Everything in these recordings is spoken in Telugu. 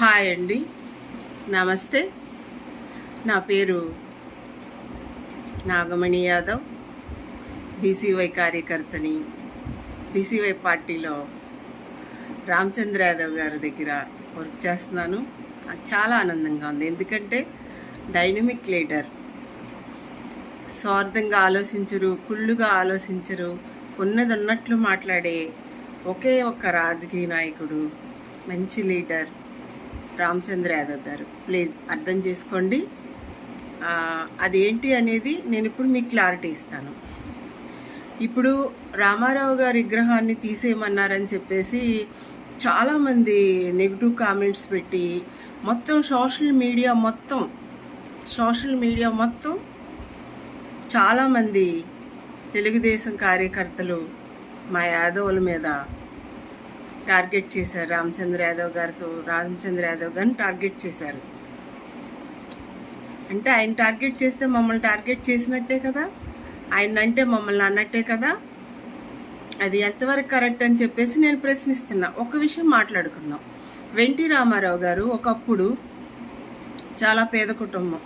హాయ్ అండి. నమస్తే. నా పేరు నాగమణి యాదవ్. బీసీవై కార్యకర్తని బీసీవై పార్టీలో రామచంద్ర యాదవ్ గారి దగ్గర వర్క్ చేస్తున్నాను. చాలా ఆనందంగా ఉంది. ఎందుకంటే డైనమిక్ లీడర్ స్వార్థంగా ఆలోచించరు కుళ్ళుగా ఆలోచించరు. ఉన్నది ఉన్నట్లు మాట్లాడే ఒకే ఒక్క రాజకీయ నాయకుడు మంచి లీడర్ రామచంద్ర యాదవ్ గారు. ప్లీజ్ అర్థం చేసుకోండి. అదేంటి అనేది నేను ఇప్పుడు మీకు క్లారిటీ ఇస్తాను. ఇప్పుడు రామారావు గారి విగ్రహాన్ని తీసేయమన్నారని చెప్పేసి చాలామంది నెగిటివ్ కామెంట్స్ పెట్టి మొత్తం సోషల్ మీడియా మొత్తం సోషల్ మీడియా మొత్తం చాలామంది తెలుగుదేశం కార్యకర్తలు మా యాదవుల మీద టార్గెట్ చేశారు. రామచంద్ర యాదవ్ గారితో రామచంద్ర యాదవ్ గారిని టార్గెట్ చేశారు. అంటే ఆయన టార్గెట్ చేస్తే మమ్మల్ని టార్గెట్ చేసినట్టే కదా? ఆయన అంటే మమ్మల్ని అన్నట్టే కదా? అది ఎంతవరకు కరెక్ట్ అని చెప్పేసి నేను ప్రశ్నిస్తున్నా. ఒక విషయం మాట్లాడుకుందాం. వెంటి రామారావు గారు ఒకప్పుడు చాలా పేద కుటుంబం.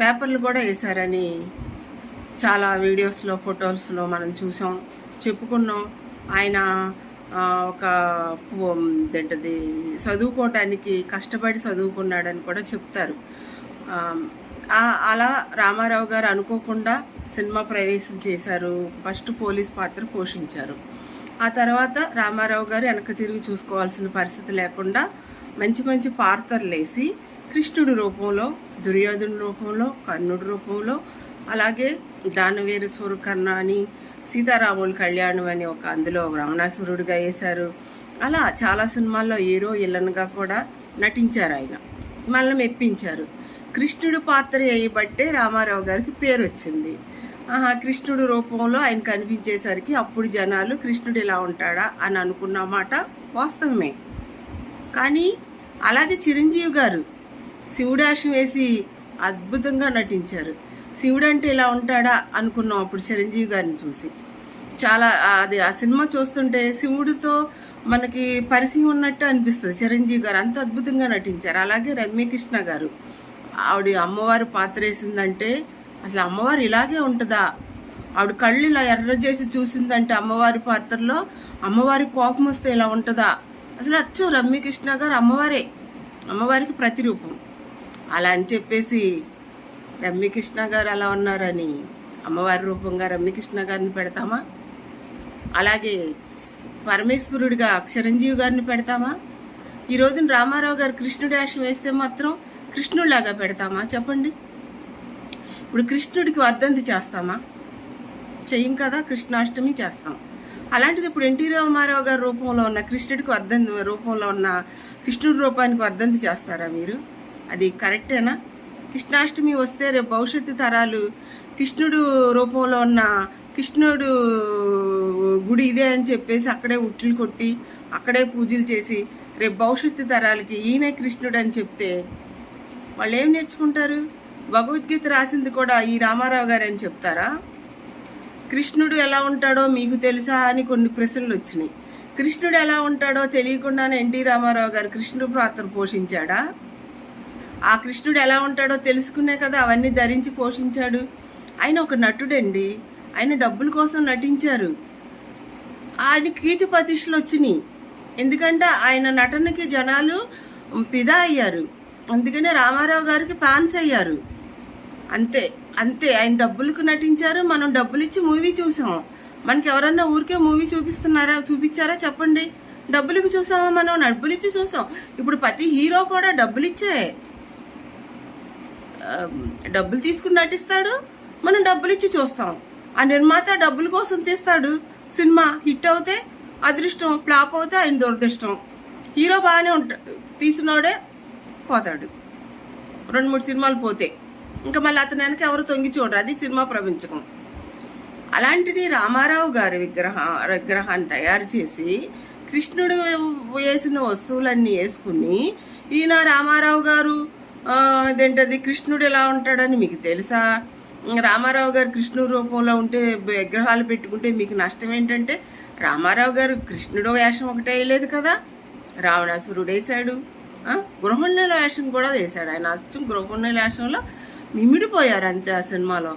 పేపర్లు కూడా వేశారని చాలా వీడియోస్లో ఫొటోస్లో మనం చూసాం చెప్పుకున్నాం. ఆయన ఒక ఏంటది చదువుకోవటానికి కష్టపడి చదువుకున్నాడని కూడా చెప్తారు. అలా రామారావు గారు అనుకోకుండా సినిమా ప్రవేశం చేశారు. ఫస్ట్ పోలీస్ పాత్ర పోషించారు. ఆ తర్వాత రామారావు గారు వెనక తిరిగి చూసుకోవాల్సిన పరిస్థితి లేకుండా మంచి మంచి పాత్రలు వేసి కృష్ణుడి రూపంలో దుర్యోధన రూపంలో కర్ణుడి రూపంలో అలాగే దానవీర సూరకర్ణ అని సీతారాముల కళ్యాణం అని ఒక అందులో రమణాసురుడిగా వేశారు అలా చాలా సినిమాల్లో హీరో ఇల్లన్గా కూడా నటించారు ఆయన. మళ్ళీ మెప్పించారు. కృష్ణుడు పాత్ర వేయబట్టే రామారావు గారికి పేరు వచ్చింది ఆహా కృష్ణుడు రూపంలో ఆయన కనిపించేసరికి అప్పుడు జనాలు కృష్ణుడు ఇలా ఉంటాడా అని అనుకున్న మాట వాస్తవమే. కానీ అలాగే చిరంజీవి గారు శివుడాషం వేసి అద్భుతంగా నటించారు. శివుడు అంటే ఇలా ఉంటాడా అనుకున్నాం అప్పుడు చిరంజీవి గారిని చూసి. చాలా అది ఆ సినిమా చూస్తుంటే శివుడితో మనకి పరిచయం ఉన్నట్టు అనిపిస్తుంది. చిరంజీవి గారు అంత అద్భుతంగా నటించారు. అలాగే రమ్యకృష్ణ గారు. ఆవిడ అమ్మవారి పాత్ర వేసిందంటే అసలు అమ్మవారు ఇలాగే ఉంటుందా? ఆవిడ కళ్ళు ఇలా ఎర్ర చేసి చూసిందంటే అమ్మవారి పాత్రలో అమ్మవారి కోపం వస్తే ఇలా ఉంటుందా? అసలు అచ్చు రమ్యకృష్ణ గారు అమ్మవారే. అమ్మవారికి ప్రతిరూపం. అలా అని చెప్పేసి రమ్యకృష్ణ గారు అలా ఉన్నారని అమ్మవారి రూపంగా రమ్యకృష్ణ గారిని పెడతామా? అలాగే పరమేశ్వరుడిగా చిరంజీవి గారిని పెడతామా? ఈ రోజున రామారావు గారు కృష్ణుడి వేషం వేస్తే మాత్రం కృష్ణుడిలాగా పెడతామా? చెప్పండి. ఇప్పుడు కృష్ణుడికి వర్ధంతి చేస్తామా? చెయ్యం కదా కృష్ణాష్టమి చేస్తాం. అలాంటిది ఇప్పుడు ఎన్టీ రామారావు గారి రూపంలో ఉన్న కృష్ణుడికి వర్ధంతి రూపంలో ఉన్న కృష్ణుడి రూపానికి వర్ధంతి చేస్తారా మీరు? అది కరెక్టేనా? కృష్ణాష్టమి వస్తే రేపు భవిష్యత్తు తరాలు కృష్ణుడు రూపంలో ఉన్న కృష్ణుడు గుడి ఇదే అని చెప్పేసి అక్కడే ఉట్లు కొట్టి అక్కడే పూజలు చేసి రేపు భవిష్యత్తు తరాలకి ఈయనే కృష్ణుడు అని చెప్తే వాళ్ళు ఏం నేర్చుకుంటారు? భగవద్గీత రాసింది కూడా ఈ రామారావు గారు అని చెప్తారా? కృష్ణుడు ఎలా ఉంటాడో మీకు తెలుసా అని కొన్ని ప్రశ్నలు వచ్చినాయి. కృష్ణుడు ఎలా ఉంటాడో తెలియకుండానే ఎన్టీ రామారావు గారు కృష్ణుడు పాత్ర పోషించాడా? ఆ కృష్ణుడు ఎలా ఉంటాడో తెలుసుకునే కదా అవన్నీ ధరించి పోషించాడు. ఆయన ఒక నటుడండి. ఆయన డబ్బుల కోసం నటించారు. ఆయన కీర్తి ప్రతిష్టలు వచ్చినాయి. ఎందుకంటే ఆయన నటనకి జనాలు పిదా అయ్యారు. అందుకనే రామారావు గారికి ఫ్యాన్స్ అయ్యారు. అంతే అంతే. ఆయన డబ్బులకు నటించారు. మనం డబ్బులు ఇచ్చి మూవీ చూసాము మనకి ఎవరన్నా ఊరికే మూవీ చూపిస్తున్నారా చూపించారా చెప్పండి. డబ్బులకు చూసామా మనం? డబ్బులు ఇచ్చి చూసాం. ఇప్పుడు ప్రతి హీరో కూడా డబ్బులు ఇచ్చే డబ్బులు తీసుకుని నటిస్తాడు. మనం డబ్బులు ఇచ్చి చూస్తాం. ఆ నిర్మాత డబ్బుల కోసం తీస్తాడు. సినిమా హిట్ అవుతే అదృష్టం ఫ్లాప్ అవుతే ఆయన దురదృష్టం. హీరో బాగానే ఉంటాడు తీసినోడే పోతాడు. రెండు మూడు సినిమాలు పోతే. ఇంకా మళ్ళీ అతని వెనక ఎవరు తొంగి చూడరు. అది సినిమా ప్రపంచకం అలాంటిది రామారావు గారి విగ్రహ విగ్రహాన్ని తయారు చేసి కృష్ణుడు వేసిన వస్తువులన్నీ వేసుకుని ఈయన రామారావు గారు ఇదేంటది? అదేంటది కృష్ణుడు ఎలా ఉంటాడని మీకు తెలుసా? రామారావు గారు కృష్ణుడు రూపంలో ఉంటే విగ్రహాలు పెట్టుకుంటే మీకు నష్టం ఏంటంటే రామారావు గారు కృష్ణుడు వేషం ఒకటే వేయలేదు కదా. రావణాసురుడు వేశాడు. గృహణ్యుల వేషం కూడా వేశాడు. ఆయన అచ్చం గృహణ్యుల వేషంలో మిమిడిపోయారు అంతే ఆ సినిమాలో.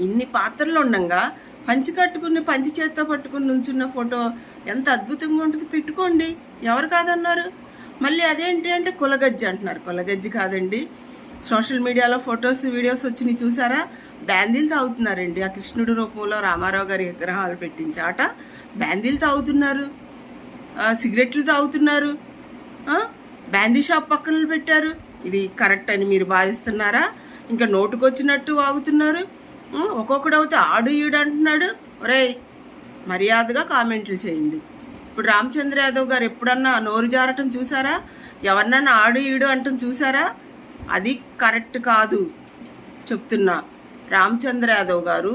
ఇన్ని పాత్రలు ఉండగా పంచి కట్టుకుని పంచి చేత్తో పట్టుకుని నుంచున్న ఫోటో ఎంత అద్భుతంగా ఉంటుంది పెట్టుకోండి. ఎవరు కాదన్నారు? మళ్ళీ అదేంటి అంటే కులగజ్జి అంటున్నారు. కులగజ్జి కాదండి. సోషల్ మీడియాలో ఫొటోస్ వీడియోస్ వచ్చినాయి చూసారా? బ్యాందీలు తాగుతున్నారండి. ఆ కృష్ణుడి రూపంలో రామారావు గారి విగ్రహాలు పెట్టించి ఆట బ్యాందీలు తాగుతున్నారు. సిగరెట్లు తాగుతున్నారు. బ్యాందీ షాప్ పక్కన పెట్టారు. ఇది కరెక్ట్ అని మీరు భావిస్తున్నారా? ఇంకా నోటుకొచ్చినట్టు వాగుతున్నారు. ఉం, ఒక్కొక్కడు అవుతే ఆడు ఈడు అంటున్నాడు. ఒరేయ్ మర్యాదగా కామెంట్లు చేయండి. ఇప్పుడు రామచంద్ర యాదవ్ గారు ఎప్పుడన్నా నోరు జారటం చూసారా? ఎవరినన్నా ఆడు ఈడు అంటం చూసారా? అది కరెక్ట్ కాదు చెప్తున్నా. రామచంద్ర యాదవ్ గారు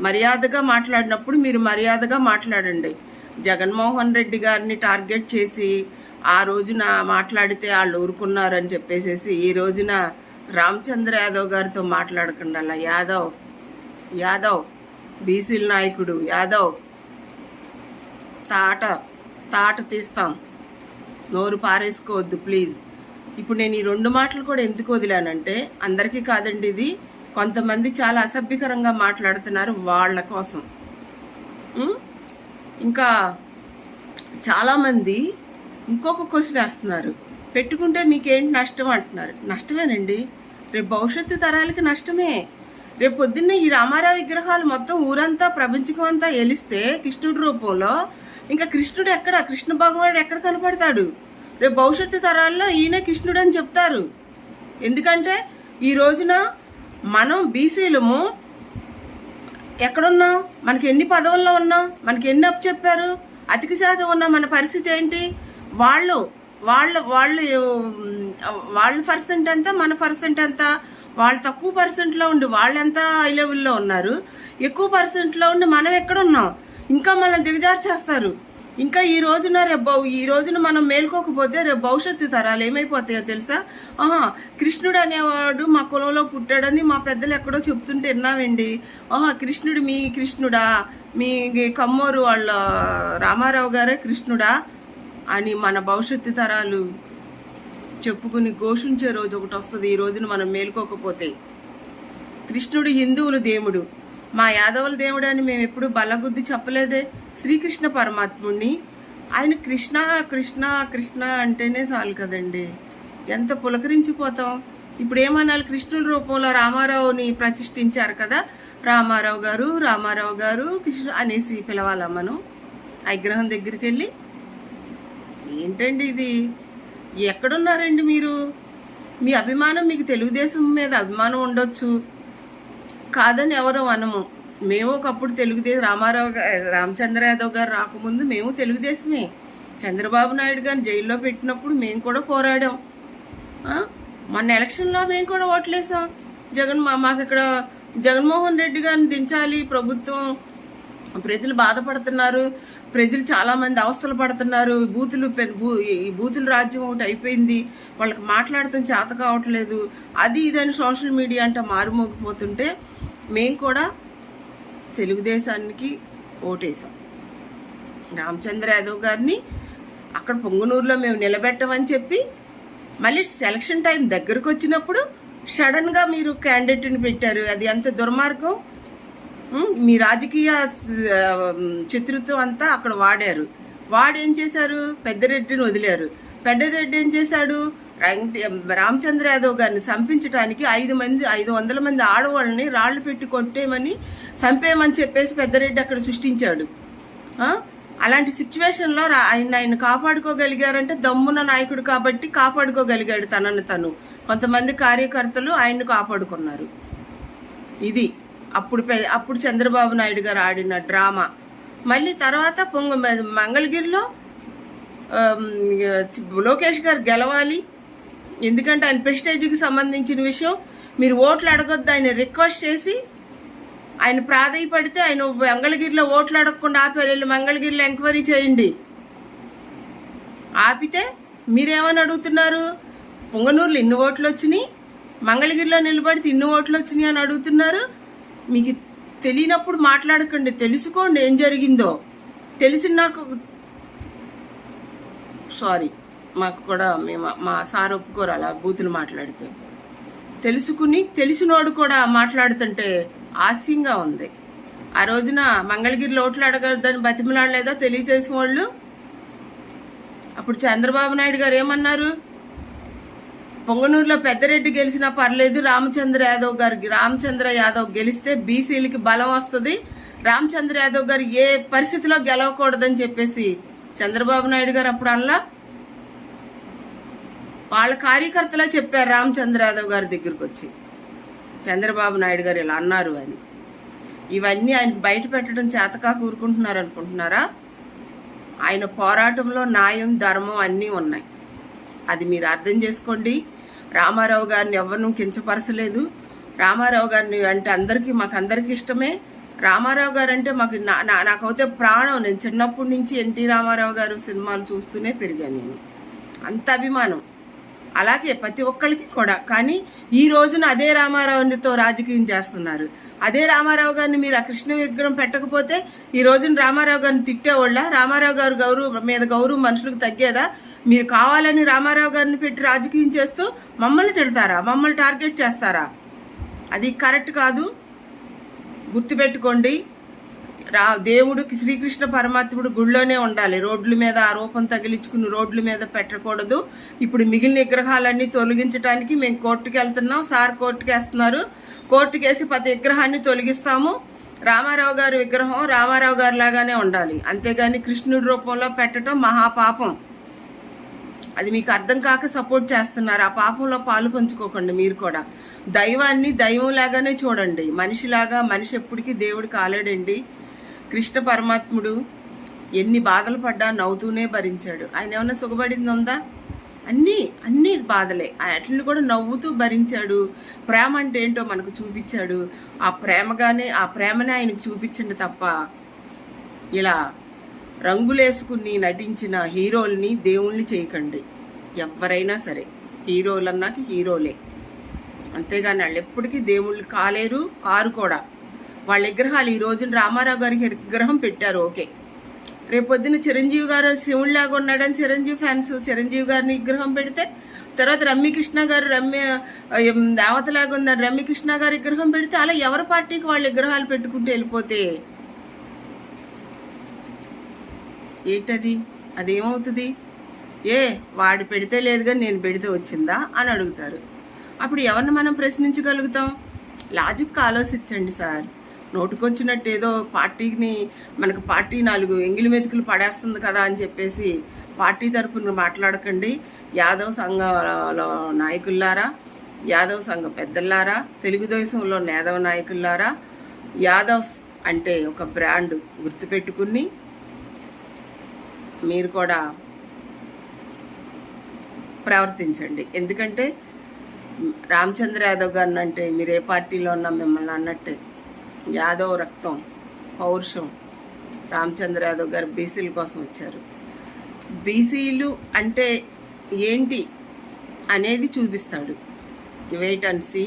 మర్యాదగా మాట్లాడినప్పుడు మీరు మర్యాదగా మాట్లాడండి. జగన్మోహన్ రెడ్డి గారిని టార్గెట్ చేసి ఆ రోజున మాట్లాడితే వాళ్ళు ఊరుకున్నారని చెప్పేసేసి ఈ రోజున రామచంద్ర యాదవ్ గారితో మాట్లాడకుండా అలా. యాదవ్ యాదవ్ బీసీల నాయకుడు యాదవ్ తాట తాట తీస్తాం. నోరు పారేసుకోవద్దు ప్లీజ్. ఇప్పుడు నేను ఈ రెండు మాటలు కూడా ఎందుకు వదిలానంటే అందరికీ కాదండి ఇది కొంతమంది చాలా అసభ్యకరంగా మాట్లాడుతున్నారు వాళ్ళ కోసం. ఇంకా చాలామంది ఇంకొక క్వశ్చన్ వేస్తున్నారు. పెట్టుకుంటే మీకేంటి నష్టం అంటున్నారు. నష్టమేనండి. రేపు భవిష్యత్తు తరాలకి నష్టమే. రేపు పొద్దున్న ఈ రామారావు విగ్రహాలు మొత్తం ఊరంతా ప్రపంచకం అంతా ఎలిస్తే కృష్ణుడి రూపంలో ఇంకా కృష్ణుడు ఎక్కడ? కృష్ణ భగవానుడు ఎక్కడ కనపడతాడు? రేపు భవిష్యత్తు తరాల్లో ఈయన కృష్ణుడు అని చెప్తారు. ఎందుకంటే ఈ రోజున మనం బీసీలము. ఎక్కడున్నాం? మనకి ఎన్ని పదవుల్లో ఉన్నాం? మనకి ఎన్ని అప్పు చెప్పారు? అధిక శాతం ఉన్న మన పరిస్థితి ఏంటి? వాళ్ళు వాళ్ళ వాళ్ళు వాళ్ళ పర్సెంట్ ఎంత? మన పర్సెంట్ ఎంత? వాళ్ళు తక్కువ పర్సెంట్లో ఉండి వాళ్ళు ఎంత హై లెవెల్లో ఉన్నారు? ఎక్కువ పర్సెంట్లో ఉండి మనం ఎక్కడ ఉన్నాం ఇంకా మనల్ని దిగజారు చేస్తారు ఇంకా ఈ రోజున రేపు ఈ రోజున మనం మేల్కోకపోతే రేపు భవిష్యత్తు తరాలు ఏమైపోతాయో తెలుసా? ఆహా కృష్ణుడు అనేవాడు మా కులంలో పుట్టాడని మా పెద్దలు ఎక్కడో చెప్తుంటే విన్నామండి. ఆహా కృష్ణుడు మీ కృష్ణుడా? మీ కమ్మోరు వాళ్ళ రామారావు గారే కృష్ణుడా? అని మన భవిష్యత్తు తరాలు చెప్పుకుని ఘోషించే రోజు ఒకటి వస్తుంది ఈ రోజున మనం మేల్కోకపోతే. కృష్ణుడు హిందువులు దేవుడు. మా యాదవుల దేవుడు అని మేము ఎప్పుడు బలగుద్ది చెప్పలేదే. శ్రీకృష్ణ పరమాత్ముడిని ఆయన కృష్ణ కృష్ణ కృష్ణ అంటేనే చాలు కదండి. ఎంత పులకరించిపోతాం. ఇప్పుడు ఏమనాలి కృష్ణుడి రూపంలో రామారావుని ప్రతిష్ఠించారు కదా. రామారావు గారు రామారావు గారు కృష్ణ అనేసి పిలవాలా మనం? విగ్రహం దగ్గరికి వెళ్ళి ఏంటండి ఇది? ఎక్కడున్నారండి మీరు? మీ అభిమానం మీకు తెలుగుదేశం మీద అభిమానం ఉండొచ్చు. కాదని ఎవరు అనము. మేము ఒకప్పుడు తెలుగుదేశం రామారావు రామచంద్ర యాదవ్ గారు రాకముందు మేము తెలుగుదేశమే. చంద్రబాబు నాయుడు గారిని జైల్లో పెట్టినప్పుడు మేము కూడా పోరాడాం. మొన్న ఎలక్షన్లో మేము కూడా ఓట్లేసాం. జగన్ మా మాకు ఇక్కడ జగన్మోహన్ రెడ్డి గారిని దించాలి ప్రభుత్వం. ప్రజలు బాధపడుతున్నారు. ప్రజలు చాలామంది అవస్థలు పడుతున్నారు. బూతులు పె- బూ- ఈ బూతుల రాజ్యం ఒకటి అయిపోయింది. వాళ్ళకి మాట్లాడటం చేత కావట్లేదు. అది ఇదని సోషల్ మీడియా అంటే మారుమోగిపోతుంటే మేము కూడా తెలుగుదేశానికి ఓటేసాం రామచంద్ర యాదవ్ గారిని అక్కడ పొంగునూరులో మేము నిలబెట్టమని చెప్పి మళ్ళీ సెలక్షన్ టైం దగ్గరకు వచ్చినప్పుడు సడన్గా మీరు క్యాండిడేట్ని పెట్టారు. అది ఎంత దుర్మార్గం? మీ రాజకీయ శత్రుత్వం అంతా అక్కడ వాడారు. వాడు ఏం చేశారు? పెద్దరెడ్డిని వదిలారు. పెద్దరెడ్డి ఏం చేశాడు? రామచంద్ర యాదవ్ గారిని చంపించడానికి ఐదు మంది ఐదు వందల మంది ఆడవాళ్ళని రాళ్ళు పెట్టి కొట్టేయమని చంపేయమని చెప్పేసి పెద్దరెడ్డి అక్కడ సృష్టించాడు. అలాంటి సిచ్యువేషన్లో ఆయన ఆయన కాపాడుకోగలిగారంటే దమ్మున నాయకుడు కాబట్టి కాపాడుకోగలిగాడు తనను తను. కొంతమంది కార్యకర్తలు ఆయన్ను కాపాడుకున్నారు. ఇది అప్పుడు అప్పుడు చంద్రబాబు నాయుడు గారు ఆడిన డ్రామా. మళ్ళీ తర్వాత పొంగ మంగళగిరిలో లోకేష్ గారు గెలవాలి. ఎందుకంటే ఆయన ప్రెస్టేజ్కి సంబంధించిన విషయం. మీరు ఓట్లు అడగొద్దు ఆయన రిక్వెస్ట్ చేసి ఆయన ప్రాధాయపడితే ఆయన మంగళగిరిలో ఓట్లు అడగకుండా ఆపారు వెళ్ళి మంగళగిరిలో ఎంక్వైరీ చేయండి. ఆపితే మీరేమని అడుగుతున్నారు? పొంగనూరులో ఇన్ని ఓట్లు వచ్చినాయి మంగళగిరిలో నిలబడితే ఇన్ని ఓట్లు వచ్చినాయి అని అడుగుతున్నారు. మీకు తెలియనప్పుడు మాట్లాడకండి తెలుసుకోండి ఏం జరిగిందో. తెలిసిన నాకు సారీ. మాకు కూడా మేము మా సార్ ఒప్పుకోరు అలా బూతులు మాట్లాడితే. తెలుసుకుని తెలిసినోడు కూడా మాట్లాడుతుంటే ఆస్యంగా ఉంది. ఆ రోజున మంగళగిరిలో ఓట్లు అడగద్దని బతిమలాడలేదా తెలియజేసిన వాళ్ళు అప్పుడు చంద్రబాబు నాయుడు గారు ఏమన్నారు? పొంగనూరులో పెద్దరెడ్డి గెలిచినా పర్లేదు రామచంద్ర యాదవ్ గారికి రామచంద్ర యాదవ్ గెలిస్తే బీసీలకి బలం వస్తుంది. రామచంద్ర యాదవ్ గారు ఏ పరిస్థితిలో గెలవకూడదని చెప్పేసి చంద్రబాబు నాయుడు గారు అప్పుడు అలా వాళ్ళ కార్యకర్తలే చెప్పారు రామచంద్ర యాదవ్ గారి దగ్గరికి వచ్చి. చంద్రబాబు నాయుడు గారు ఇలా అన్నారు అని. ఇవన్నీ ఆయనకు బయట పెట్టడం చేతకా కూరుకుంటున్నారు అనుకుంటున్నారా? ఆయన పోరాటంలో న్యాయం ధర్మం అన్నీ ఉన్నాయి. అది మీరు అర్థం చేసుకోండి. రామారావు గారిని ఎవరినూ కించపరచలేదు. రామారావు గారిని అంటే అందరికీ మాకు అందరికీ ఇష్టమే. రామారావు గారు అంటే మాకు నా నా- నాకైతే ప్రాణం. నేను చిన్నప్పటి నుంచి ఎన్టీ రామారావు గారు సినిమాలు చూస్తూనే పెరిగాను నేను. అంత అభిమానం. అలాగే ప్రతి ఒక్కరికి కూడా. కానీ ఈ రోజున అదే రామారావునితో రాజకీయం చేస్తున్నారు. అదే రామారావు గారిని మీరు ఆ కృష్ణ విగ్రహం పెట్టకపోతే ఈ రోజున రామారావు గారిని తిట్టేవాళ్ళ? రామారావు గారు గౌరవం మీద గౌరవం మనుషులకు తగ్గేదా? మీరు కావాలని రామారావు గారిని పెట్టి రాజకీయం చేస్తూ మమ్మల్ని తిడతారా? మమ్మల్ని టార్గెట్ చేస్తారా? అది కరెక్ట్ కాదు. గుర్తుపెట్టుకోండి. రా దేవుడికి శ్రీకృష్ణ పరమాత్ముడు గుళ్ళోనే ఉండాలి. రోడ్ల మీద ఆ రూపం తగిలించుకుని రోడ్ల మీద పెట్టకూడదు. ఇప్పుడు మిగిలిన విగ్రహాలన్నీ తొలగించడానికి మేము కోర్టుకి వెళ్తున్నాం. సార్ కోర్టుకి వేస్తున్నారు. కోర్టుకి వేసి ప్రతి విగ్రహాన్ని తొలగిస్తాము. రామారావు గారి విగ్రహం రామారావు గారి లాగానే ఉండాలి. అంతేగాని కృష్ణుడి రూపంలో పెట్టడం మహాపాపం. అది మీకు అర్థం కాక సపోర్ట్ చేస్తున్నారు. ఆ పాపంలో పాలు పంచుకోకండి మీరు కూడా. దైవాన్ని దైవం లాగానే చూడండి. మనిషిలాగా మనిషి ఎప్పటికీ దేవుడు కాలేడండి కృష్ణ పరమాత్ముడు ఎన్ని బాధలు పడ్డా నవ్వుతూనే భరించాడు. ఆయన ఏమైనా సుఖపడింది ఉందా? అన్నీ అన్నీ బాధలే. అట్లని కూడా నవ్వుతూ భరించాడు. ప్రేమ అంటే ఏంటో మనకు చూపించాడు. ఆ ప్రేమగానే ఆ ప్రేమనే ఆయనకు చూపించండి తప్ప ఇలా రంగులేసుకుని నటించిన హీరోల్ని దేవుణ్ణి చేయకండి. ఎవరైనా సరే. హీరోలు అన్నాక హీరోలే. అంతేగాని వాళ్ళు ఎప్పటికీ దేవుళ్ళు కాలేరు కారు కూడా. వాళ్ళ విగ్రహాలు ఈ రోజున రామారావు గారికి విగ్రహం పెట్టారు ఓకే. రేపొద్దున చిరంజీవి గారు శివుడిలాగా ఉన్నాడని చిరంజీవి ఫ్యాన్స్ చిరంజీవి గారిని విగ్రహం పెడితే తర్వాత రమ్యకృష్ణ గారు రమ్య ఏం, దేవతలాగా ఉందని రమ్యకృష్ణ గారి విగ్రహం పెడితే అలా ఎవరి పార్టీకి వాళ్ళ విగ్రహాలు పెట్టుకుంటూ వెళ్ళిపోతే? ఏంటది? అదేమవుతుంది? ఏ వాడు పెడితే లేదు కానీ నేను పెడితే వచ్చిందా అని అడుగుతారు. అప్పుడు ఎవరిని మనం ప్రశ్నించగలుగుతాం? లాజిక్ ఆలోచించండి సార్. నోటుకొచ్చినట్టు ఏదో పార్టీని మనకు పార్టీ నాలుగు ఎంగిలి మెతుకులు పడేస్తుంది కదా అని చెప్పేసి పార్టీ తరపున మాట్లాడకండి. యాదవ్ సంఘంలో నాయకుల్లారా యాదవ్ సంఘ పెద్దలారా తెలుగుదేశంలో నేదవ నాయకుల్లారా యాదవ్స్ అంటే ఒక బ్రాండ్ గుర్తుపెట్టుకుని మీరు కూడా ప్రవర్తించండి. ఎందుకంటే రామచంద్ర యాదవ్ గారిని అంటే మీరు ఏ పార్టీలో ఉన్నా మిమ్మల్ని అన్నట్టే యాదవ్ రక్తం పౌరుషం రామచంద్ర యాదవ్ గారు బీసీల కోసం వచ్చారు బీసీలు అంటే ఏంటి అనేది చూపిస్తాడు. వెయిట్ అండ్ సీ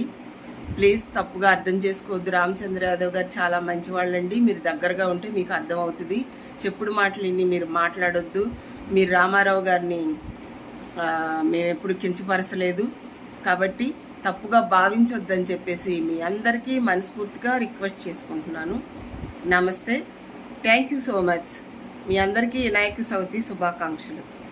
ప్లీజ్ తప్పుగా అర్థం చేసుకోవద్దు. రామచంద్ర యాదవ్ గారు చాలా మంచి వాళ్ళండి మీరు దగ్గరగా ఉంటే మీకు అర్థం అవుతుంది చెప్పుడు మాటలు ఇన్ని మీరు మాట్లాడొద్దు. మీరు రామారావు గారిని మేము ఎప్పుడు కించపరచలేదు. కాబట్టి తప్పుగా భావించొద్దని చెప్పేసి మీ అందరికీ మనస్ఫూర్తిగా రిక్వెస్ట్ చేసుకుంటున్నాను. నమస్తే. Thank you so much. మీ అందరికీ వినాయక చవితి శుభాకాంక్షలు.